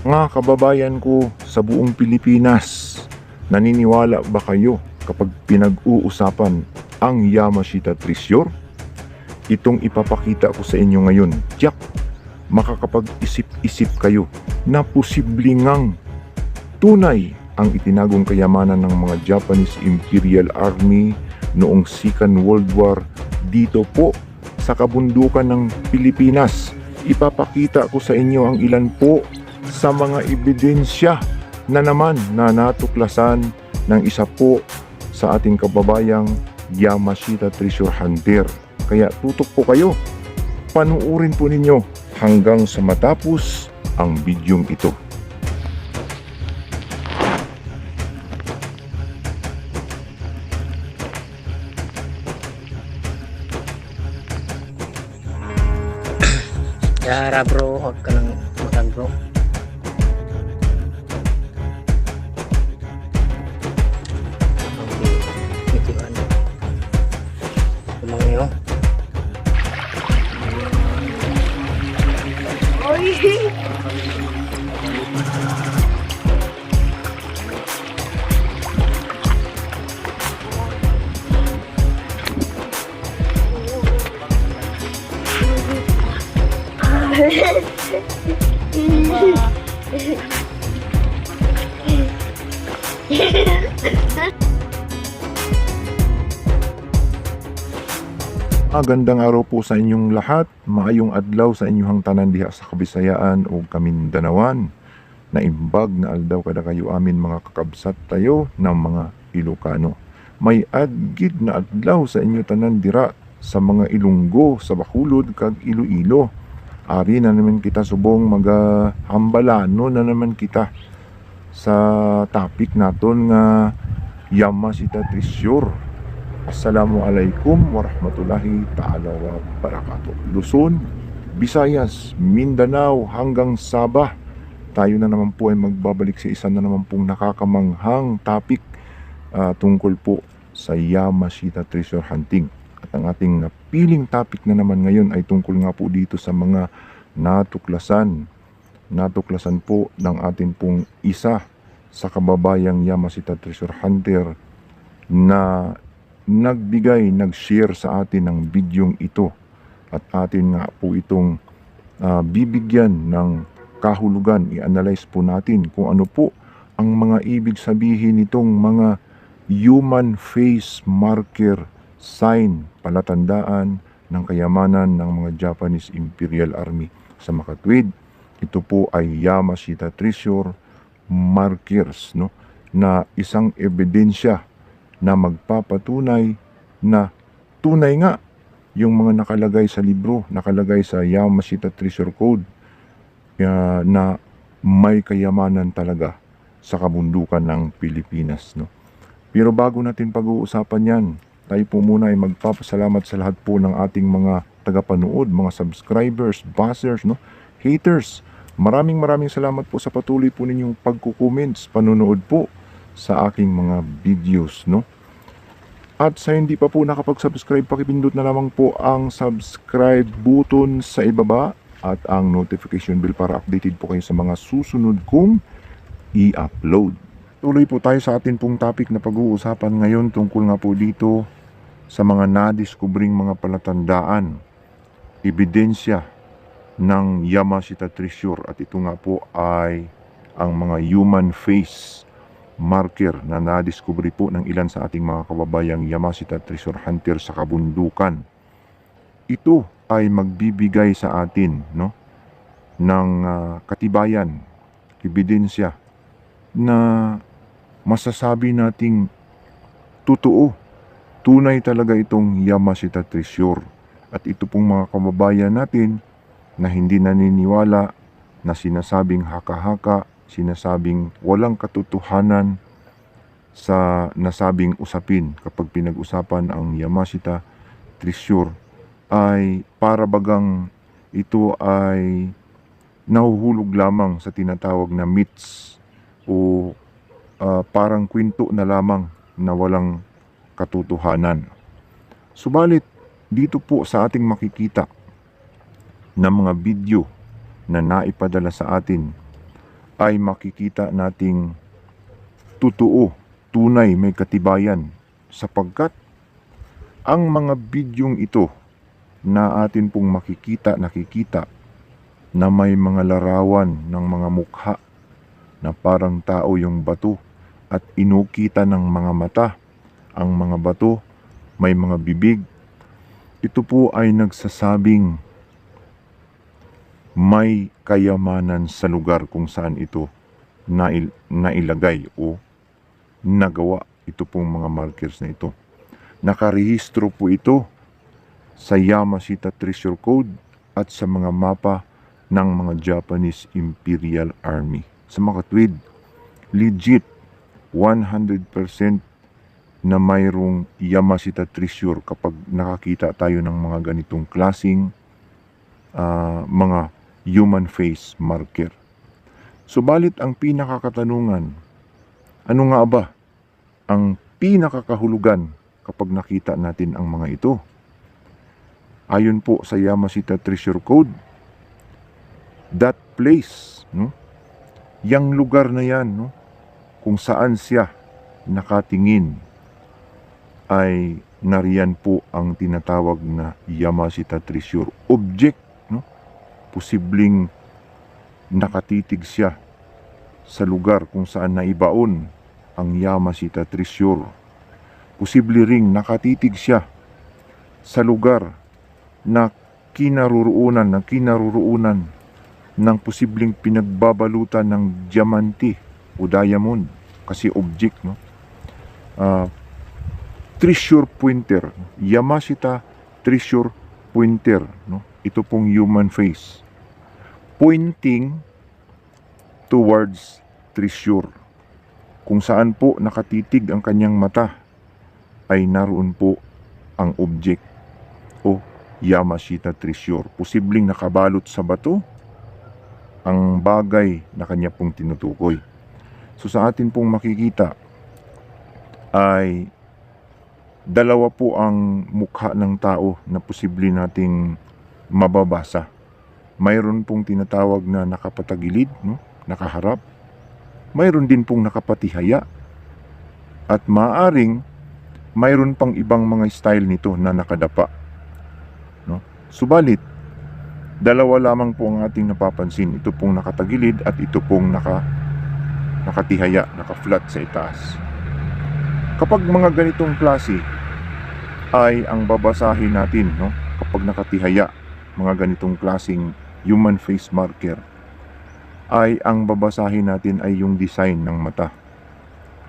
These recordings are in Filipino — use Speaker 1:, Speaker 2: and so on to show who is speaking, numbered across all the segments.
Speaker 1: Mga kababayan ko sa buong Pilipinas, naniniwala ba kayo kapag pinag-uusapan ang Yamashita Treasure? Itong ipapakita ko sa inyo ngayon, Jack, makakapag-isip-isip kayo na posibleng tunay ang itinagong kayamanan ng mga Japanese Imperial Army noong Second World War dito po sa kabundukan ng Pilipinas. Ipapakita ko sa inyo ang ilan po sa mga ebidensya na naman na natuklasan ng isa po sa ating kababayang Yamashita Treasure Hunter. Kaya tutok po kayo. Panuurin po ninyo hanggang sa matapos ang bidyong ito.
Speaker 2: Yara bro, huwag ka nang matag bro.
Speaker 1: Magandang araw po sa inyong lahat. Maayong adlaw sa inyong tanan diha sa Kabisayaan o Kamindanawan. Naimbag na aldaw kada kayo amin mga kakabsat tayo ng mga Ilocano. May adgid na adlaw sa inyo tanan dira sa mga Ilunggo, sa Bacolod kag Iloilo. Ari na naman kita subong magahambalano na naman kita sa topic naton nga Yamashita Treasure. Assalamualaikum warahmatullahi ta'ala wa barakatuh. Luzon, Visayas, Mindanao hanggang Sabah. Tayo na naman po ay magbabalik sa isa na naman pong nakakamanghang topic ah, tungkol po sa Yamashita Treasure Hunting. At ang ating napiling topic na naman ngayon ay tungkol nga po dito sa mga natuklasan. Natuklasan po ng atin pong isa sa kababayang Yamashita Treasure Hunter na nagbigay, nag-share sa atin ng bidyong ito at atin nga po itong ah, bibigyan ng kahulugan, i-analyze po natin kung ano po ang mga ibig sabihin nitong mga human face marker sign, palatandaan ng kayamanan ng mga Japanese Imperial Army sa makatwid. Ito po ay Yamashita Treasure markers no na isang ebidensya na magpapatunay na tunay nga yung mga nakalagay sa libro, nakalagay sa Yamashita Treasure Code uh, na may kayamanan talaga sa kabundukan ng Pilipinas. No? Pero bago natin pag-uusapan yan, tayo po muna ay magpapasalamat sa lahat po ng ating mga tagapanood, mga subscribers, buzzers, no? haters. Maraming maraming salamat po sa patuloy po ninyong pagkukoments, panonood po sa aking mga videos, no? At sa hindi pa po nakapag-subscribe, pakipindot na lamang po ang subscribe button sa ibaba at ang notification bell para updated po kayo sa mga susunod kong i-upload. Tuloy po tayo sa atin pong topic na pag-uusapan ngayon tungkol nga po dito sa mga nadiskubring mga palatandaan, ebidensya ng Yamashita Treasure at ito nga po ay ang mga human face marker na nadiskubre po ng ilan sa ating mga kababayang Yamashita Treasure Hunter sa kabundukan. Ito ay magbibigay sa atin no ng ah, katibayan, ebidensya na masasabi nating totoo, tunay talaga itong Yamashita Treasure. At ito pong mga kababayan natin na hindi naniniwala na sinasabing haka-haka, sinasabing walang katotohanan sa nasabing usapin kapag pinag-usapan ang Yamashita Treasure ay para bagang ito ay nahuhulog lamang sa tinatawag na myths o ah, parang kwento na lamang na walang katotohanan. Subalit, dito po sa ating makikita na mga video na naipadala sa atin ay makikita nating totoo, tunay, may katibayan sapagkat ang mga bidyong ito na atin pong makikita, nakikita na may mga larawan ng mga mukha na parang tao yung bato at inukita ng mga mata. Ang mga bato may mga bibig. Ito po ay nagsasabing may kayamanan sa lugar kung saan ito nail, nailagay o nagawa ito pong mga markers na ito. Nakarehistro po ito sa Yamashita Treasure Code at sa mga mapa ng mga Japanese Imperial Army. Sa mga tweed, legit 100% na mayroong Yamashita Treasure kapag nakakita tayo ng mga ganitong klasing ah, mga human face marker. Subalit ang pinakakatanungan, ano nga ba ang pinakakahulugan kapag nakita natin ang mga ito? Ayon po sa Yamashita Treasure Code, that place, no? Yang lugar na yan, no? Kung saan siya nakatingin ay nariyan po ang tinatawag na Yamashita Treasure object? Posibleng nakatitig siya sa lugar kung saan naibaon ang Yamashita Treasure. Posible ring nakatitig siya sa lugar na kinaruruunan, na kinaruruunan ng posibleng pinagbabalutan ng diamante o diamond kasi object no Ah, treasure pointer Yamashita treasure pointer no ito pong human face. Pointing towards treasure kung saan po nakatitig ang kanyang mata ay naroon po ang object o Yamashita treasure posibleng nakabalot sa bato ang bagay na kanya pong tinutukoy. So sa atin pong makikita ay dalawa po ang mukha ng tao na posible nating mababasa. Mayroon pong tinatawag na nakapatagilid, no? nakaharap. Mayroon din pong nakapatihaya. At maaring mayroon pang ibang mga style nito na nakadapa. No? Subalit, dalawa lamang po ang ating napapansin. Ito pong nakatagilid at ito pong naka, nakatihaya, naka-flat sa itaas. Kapag mga ganitong klase ay ang babasahin natin, no? kapag nakatihaya, mga ganitong klasing human face marker, ay ang babasahin natin ay yung design ng mata.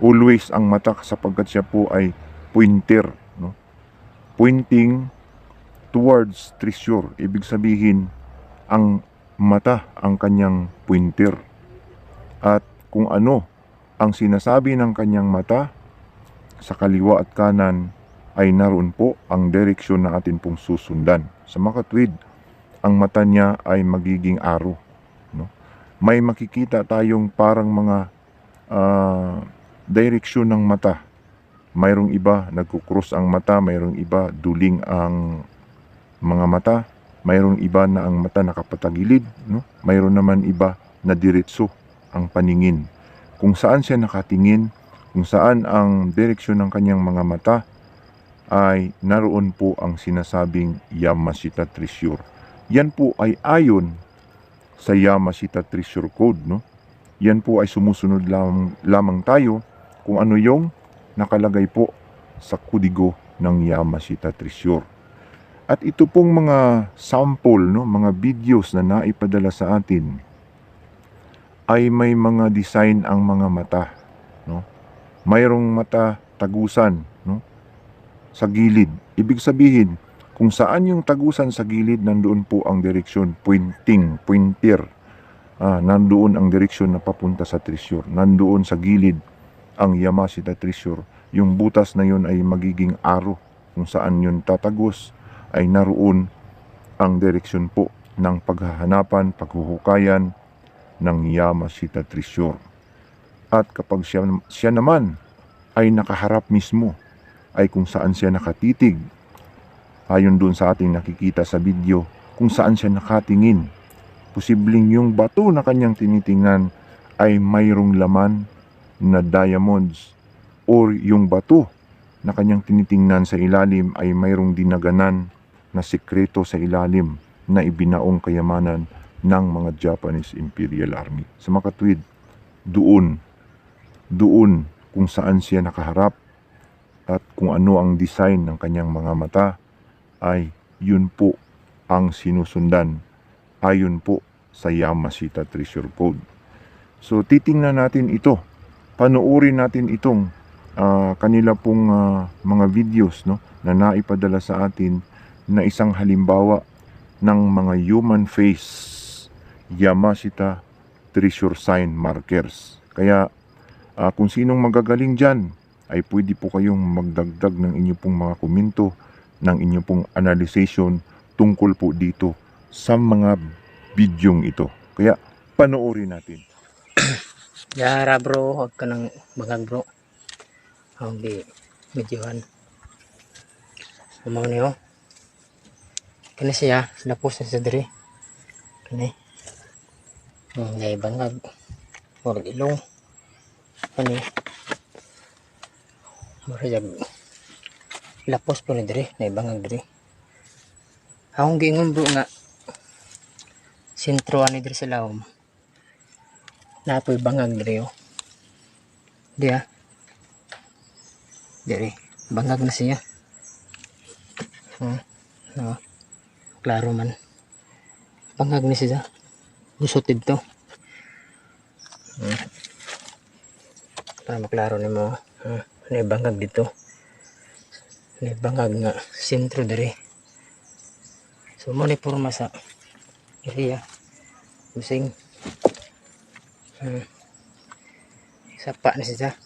Speaker 1: Always ang mata sapagkat siya po ay pointer, no? pointing towards treasure. Ibig sabihin, ang mata ang kanyang pointer. At kung ano ang sinasabi ng kanyang mata, sa kaliwa at kanan ay naroon po ang direksyon na atin pong susundan. Sa makatwid, ang mata niya ay magiging araw. No? May makikita tayong parang mga ah, direksyon ng mata. Mayroong iba nagkukross ang mata, mayroong iba duling ang mga mata, mayroong iba na ang mata nakapatagilid, no? mayroon naman iba na diretso ang paningin. Kung saan siya nakatingin, kung saan ang direksyon ng kanyang mga mata, ay naroon po ang sinasabing Yamashita Treasure. Yan po ay ayon sa Yamashita Treasure Code. No? Yan po ay sumusunod lamang, lamang tayo kung ano yung nakalagay po sa kudigo ng Yamashita Treasure. At ito pong mga sample, no, mga videos na naipadala sa atin ay may mga design ang mga mata, no? Mayroong mata tagusan, no? Sa gilid. Ibig sabihin, kung saan yung tagusan sa gilid, nandoon po ang direksyon pointing, pointer. Ah, nandoon ang direksyon na papunta sa treasure. Nandoon sa gilid ang Yamashita treasure. Yung butas na yun ay magiging aro kung saan yun tatagos ay naroon ang direksyon po ng paghahanapan, paghuhukayan ng Yamashita Treasure. At kapag siya, siya naman ay nakaharap mismo, ay kung saan siya nakatitig, ayon doon sa ating nakikita sa video, kung saan siya nakatingin. Posibleng yung bato na kanyang tinitingnan ay mayroong laman na diamonds or yung bato na kanyang tinitingnan sa ilalim ay mayroong dinaganan na sikreto sa ilalim na ibinaong kayamanan ng mga Japanese Imperial Army. Sa makatwid, doon, doon kung saan siya nakaharap at kung ano ang design ng kanyang mga mata ay yun po ang sinusundan ayon po sa Yamashita Treasure Code. So titingnan natin ito. Panuorin natin itong ah, kanila pong ah, mga videos no na naipadala sa atin na isang halimbawa ng mga human face Yamashita Treasure Sign Markers. Kaya ah, kung sinong magagaling dyan ay pwede po kayong magdagdag ng inyo pong mga komento ng inyo pong analyzation tungkol po dito sa mga bidyong ito. Kaya panoorin natin.
Speaker 2: Yara bro, huwag ka nang bangag bro. Ang di medyohan. Umang niyo. Kani siya, lapos na sa diri. Kani. Hmm, ngay bangag. Or ilong. Kani. Mura jag. Lapos po ni diri, nay bangag diri. Akong giingon bro nga sentro ani diri sa lawom. Napoy bangag diri oh. Di ah. Diri. Bangag na siya. Hmm. No. Klaro man. Bangag na siya. Lusotid to. Hmm. Para maklaro ni mo. Hmm. May bangag dito. May bangag nga. Sentro diri. So mo ni porma sa area. Using. Hmm. Sapa na siya.